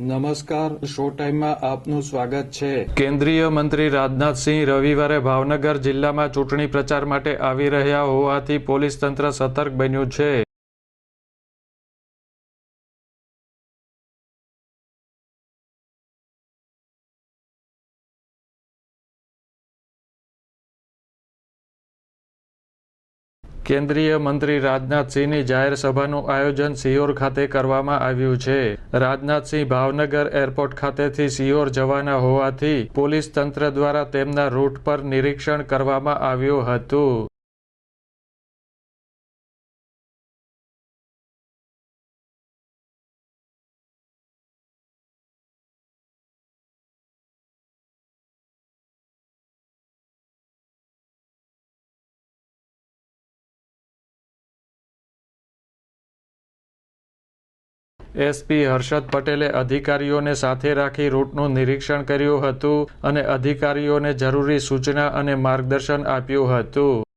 નમસ્કાર શો ટાઈમમાં આપનું સ્વાગત છે. કેન્દ્રીય મંત્રી રાજનાથસિંહ રવિવારે ભાવનગર જિલ્લામાં ચૂંટણી પ્રચાર માટે આવી રહ્યા હોવાથી પોલીસ તંત્ર સતર્ક બન્યું છે. કેન્દ્રીય મંત્રી રાજનાથસિંહની જાહેર સભાનું આયોજન સિયોર ખાતે કરવામાં આવ્યું છે. રાજનાથસિંહ ભાવનગર એરપોર્ટ ખાતેથી સિયોર જવાના હોવાથી પોલીસ તંત્ર દ્વારા તેમના રૂટ પર નિરીક્ષણ કરવામાં આવ્યું હતું. એસપી હર્ષદ પટેલે અધિકારીઓને સાથે રાખી રૂટનું નિરીક્ષણ કર્યું હતું અને અધિકારીઓને જરૂરી સૂચના અને માર્ગદર્શન આપ્યું હતું.